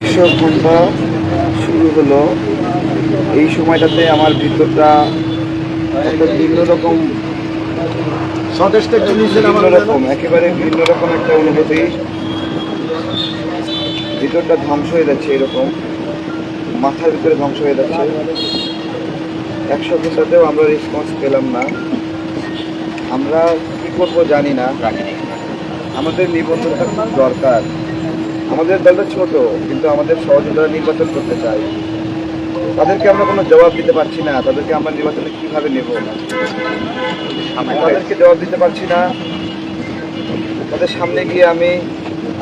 একশো ঘণ্টা শুরু হলো। এই সময়টাতে আমার ভিতরটা একটা ভিন্ন রকম ভিন্ন রকম একেবারে ভিন্ন রকম একটা অনুভূতি। ভিতরটা ধ্বংস হয়ে যাচ্ছে এরকম। মাথার ভিতরে ধ্বংস হয়ে যাচ্ছে। একশো ঘন্টাতেও আমরা রেসপন্স পেলাম না। আমরা কি করব জানি না। আমাদের নিবন্ধনটা খুব দরকার। আমাদের দলটা ছোট কিন্তু আমাদের সহযোগিতা নির্বাচন করতে চাই তাদেরকে আমরা কোনো জবাব দিতে পারছি না তাদেরকে আমরা নির্বাচনে কীভাবে নেব? তাদেরকে জবাব দিতে পারছি না। তাদের সামনে গিয়ে আমি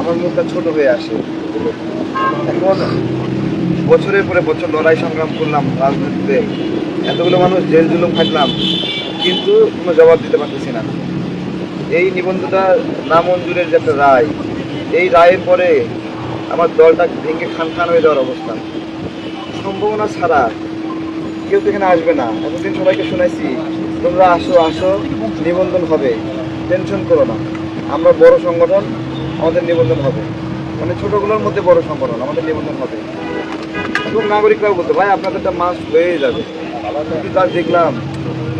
আমার মুখটা ছোট হয়ে আসে। এখন বছরের পরে বছর লড়াই সংগ্রাম করলাম রাজনীতিতে। এতগুলো মানুষ জেল জুলুম খাটলাম কিন্তু কোনো জবাব দিতে পারতেছি না। এই নিবন্ধটা নামঞ্জুরের যে একটা রায় এই রায়ের পরে আমার দলটা ভেঙে খান খান হয়ে যাওয়ার অবস্থা। সম্ভাবনা ছাড়া কেউ তো এখানে আসবে না। এতদিন সবাইকে শোনাইছি তোমরা আসো আসো, নিবন্ধন হবে। টেনশন করো না। আমরা বড় সংগঠন, আমাদের নিবন্ধন হবে। মানে ছোটগুলোর মধ্যে বড় সংগঠন, আমাদের নিবন্ধন হবে। এবং নাগরিকরাও বলতো, ভাই আপনাদের আপনাদেরটা মাস হয়ে যাবে। কিন্তু তার দেখলাম,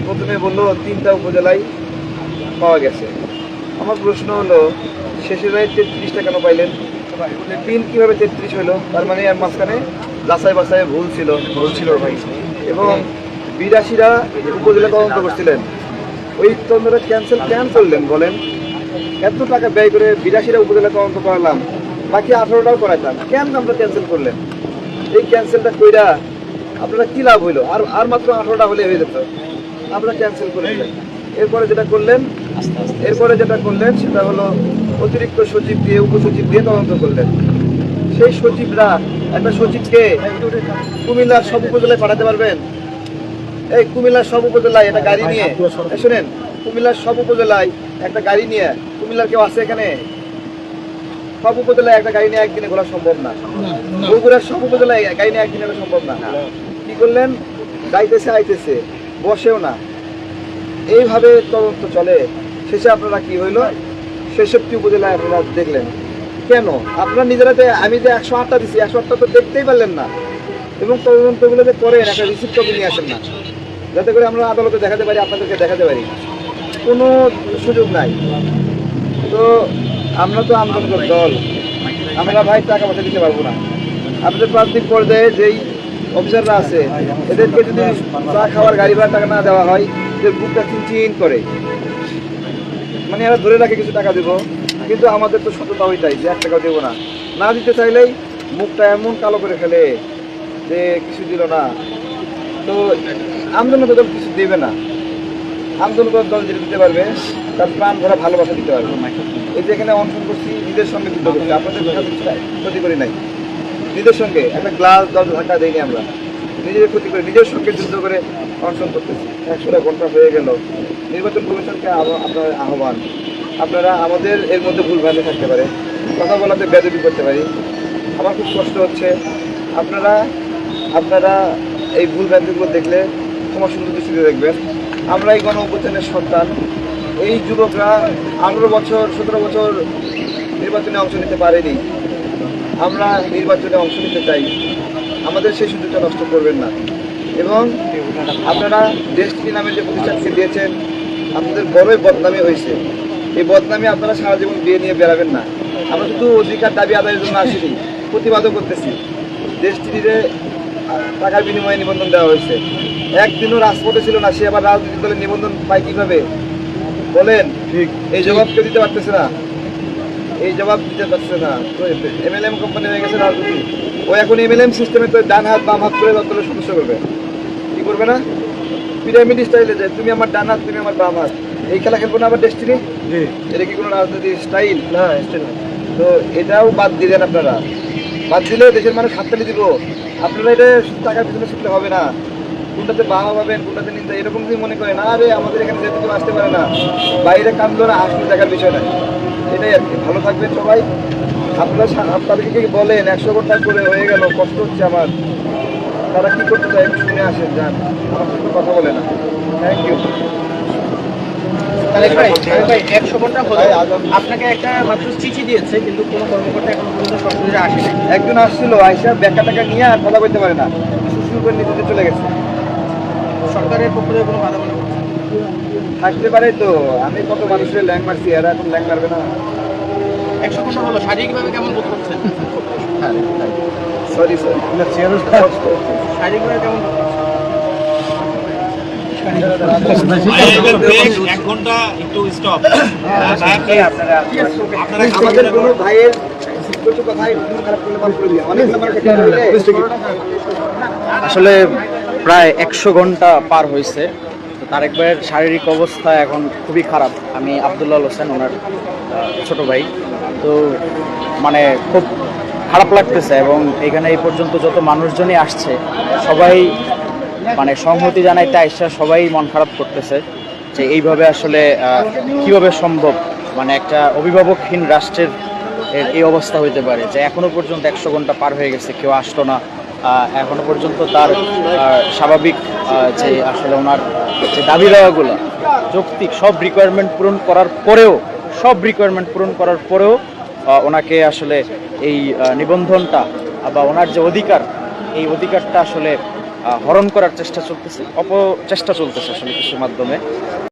প্রথমে বলল, তিনটা উপজেলায় পাওয়া গেছে। আমার প্রশ্ন হলো, শেষের রায় তেত্রিশটা কেন পাইলেন? তিন কীভাবে তেত্রিশ হলো? তার মানে এর মাঝখানে যাচাই বাছাই ভুল ছিল ভুল ছিল ভাই। এবং বিরাশিরা উপজেলা তদন্ত করছিলেন। ওই তদন্তটা ক্যান্সেল কেন করলেন বলেন। এত টাকা ব্যয় করে বিরাশিরা উপজেলা তদন্ত করালাম, বাকি আঠারোটাও করাইতাম। কেন আমরা ক্যান্সেল করলেন? এই ক্যান্সেলটা কইরা আপনারা কি লাভ হইল? আর আর মাত্র আঠারোটা হলে হয়ে যেত। আমরা ক্যান্সেল করে দিলেন এরপরে যেটা করলেন, এরপরে যেটা করলেন সেটা হলো অতিরিক্ত সচিব দিয়ে, উপসচিব দিয়ে তদন্ত করলেন। সেই সচিবরা, একটা সচিবকে কুমিল্লার সব উপজেলায় পাঠাতে পারবেন? এই কুমিল্লার সব উপজেলায় একটা গাড়ি নিয়ে শোনেন, কুমিল্লার সব উপজেলায় একটা গাড়ি নিয়ে, কুমিল্লার কেউ আছে এখানে? সব উপজেলায় একটা গাড়ি নিয়ে একদিনে ঘোরা সম্ভব না। বগুড়ার সব উপজেলায় গাড়ি নিয়ে একদিনে সম্ভব না। কি করলেন? যাইতেছে, আইতেছে, বসেও না। এইভাবে তদন্ত চলে। শেষে আপনারা কি হইল? ছেষট্টি উপজেলায় আপনারা দেখলেন। কেন? আপনারা নিজেরাতে আমি যে একশো আটটা দিচ্ছি একশো আটটা তো দেখতেই পারলেন না। এবং তদন্তগুলো যে করেন, একটা রিসিপ্ট কপি নিয়ে আসেন না। যাতে করে আমরা আদালতে দেখাতে পারি, আপনাদেরকে দেখাতে পারি। কোনো সুযোগ নাই। তো আমরা তো আন্দোলনের দল। আমরা ভাই টাকা পয়সা দিতে পারব না। আপনাদের প্রান্তিক পর্যায়ে যেই অফিসাররা আছে, এদেরকে যদি চা খাওয়ার গাড়ি ভাড়া টাকা না দেওয়া হয় এদের বুকটা চিনচিন করে। মানে এরা ধরে রাখে কিছু টাকা দেবো, কিন্তু আমাদের তো সততা ওইটাই যে এক টাকা দেবো না। না দিতে চাইলেই মুখটা এমন কালো করে ফেলে যে কিছু দিল না। তো আন্দোলন তো দল কিছু দেবে না। আন্দোলন করার দল যেটা দিতে পারবে, তার প্রাণ ভরা ভালোবাসা দিতে পারবে। এই যে এখানে অনশন করছি, নিজের সঙ্গে যুদ্ধ করছি। আপনাদের ক্ষতি করি নাই। নিজের সঙ্গে, একটা গ্লাস দশ ধাক্কা দেয়নি আমরা। নিজেদের ক্ষতি করে, নিজের সঙ্গে যুদ্ধ করে অনশন করতেছি। একশোটা ঘণ্টা হয়ে গেল। নির্বাচন কমিশনকে আপনার আহ্বান। আপনারা আমাদের এর মধ্যে ভুল ভ্রান্তি থাকতে পারে। কথা বলাতে বেদবি করতে পারি। আমার খুব কষ্ট হচ্ছে। আপনারা আপনারা এই ভুল ভ্রান্তিগুলো দেখলে তোমার সুন্দর দৃষ্টিতে দেখবেন। আমরা এই গণ অভ্যুত্থানের সন্তান। এই যুবকরা আঠারো বছর, সতেরো বছর নির্বাচনে অংশ নিতে পারেনি। আমরা নির্বাচনে অংশ নিতে চাই। আমাদের সেই সুযোগটা নষ্ট করবেন না। এবং আপনারা দেশটি নামের যে প্রতিষ্ঠানকে দিয়েছেন আপনাদের বড়ই বদনামি হয়েছে। এই বদনামি আপনারা সারা জীবন বিয়ে নিয়ে বেড়াবেন না। আমরা শুধু অধিকার দাবি আদায়ের জন্য আসিনি প্রতিবাদও করতেছি। দেশটিতে টাকার বিনিময়ে নিবন্ধন দেওয়া হয়েছে। একদিনও রাজপথে ছিল না সে আবার রাজনৈতিক দলের নিবন্ধন পায় কীভাবে? বলেন ঠিক। এই জবাব কেউ দিতে পারতেছে না। এই জবাব দিতে পারছে না। এমএলএম কোম্পানি হয়ে গেছে রাজনীতি। ও এখন এমএলএম সিস্টেমে তো ডান হাত বাম হাত করে দপ্তরের সদস্য করবে। করবে না? পিরামিড স্টাইলে যে তুমি আমার ডান হাত তুমি আমার বাম হাত। এই খেলা খেলব না আবার ডেস্টিনি জি। এটা কি কোনো রাজনীতি স্টাইল না তো এটাও বাদ দিলেন আপনারা। বাদ দিলে দেশের মানুষ হাততালি দিব। আপনারা এটা টাকার পিছনে ছুটলে হবে না। কোনটাতে বাবা পাবেন কোনটাতে নিন্দা এরকম যদি মনে করেন আরে আমাদের এখানে যেতে কেউ আসতে পারে না বাইরে কান্দলো না আসলে দেখার বিষয় না। এটাই আর কি। ভালো থাকবেন সবাই। আপনারা আপনাদেরকে কি বলেন? একশো ঘণ্টা করে হয়ে গেল কষ্ট হচ্ছে আমার। তারা কি করতে চায় একটু শুনে আসেন যান। আমার কথা বলে না থ্যাংক ইউ ভাই ভাই একশো ঘণ্টা হলো। আপনাকে একটা মাত্র চিঠি দিয়েছে কিন্তু কোনো কর্মকর্তা এখন পর্যন্ত সরাসরি আসেনি। একজন আসছিল আইসা ব্যাখ্যা টাকা নিয়ে আর কথা বলতে পারে না। শুরু করে নিতে চলে গেছে। সরকারের পক্ষ থেকে কোনো বাধা মনে থাকতে পারে তো আমি কত মানুষের ল্যাং মারছি এরা এখন ল্যাং মারবে না। একশো ঘণ্টা হলো শারীরিকভাবে কেমন বোধ করছেন? সরি সরি আমাদের কোনো ভাইয়ের দিও অনেক আমার কাছে আসলে প্রায় একশো ঘণ্টা পার হয়েছে। তো তারেক ভাইয়ের শারীরিক অবস্থা এখন খুবই খারাপ। আমি আবদুল্লাহ হোসেন ওনার ছোট ভাই। তো মানে খুব খারাপ লাগতেছে এবং এখানে এই পর্যন্ত যত মানুষজনই আসছে, সবাই মানে সংহতি জানাইতে আইসা সবাই মন খারাপ করতেছে যে এইভাবে আসলে কীভাবে সম্ভব? মানে একটা অভিভাবকহীন রাষ্ট্রের এই অবস্থা হইতে পারে যে এখনও পর্যন্ত একশো ঘণ্টা পার হয়ে গেছে, কেউ আসতো না। এখনও পর্যন্ত তার স্বাভাবিক যে আসলে ওনার যে দাবি দেওয়াগুলো যৌক্তিক সব রিকোয়ারমেন্ট পূরণ করার পরেও, সব রিকোয়ারমেন্ট পূরণ করার পরেও ওনাকে আসলে এই নিবন্ধনটা বা ওনার যে অধিকার, এই অধিকারটা আসলে হরণ করার চেষ্টা চলতেছে, অপচেষ্টা চলতেছে আসলে কিছু মাধ্যমে।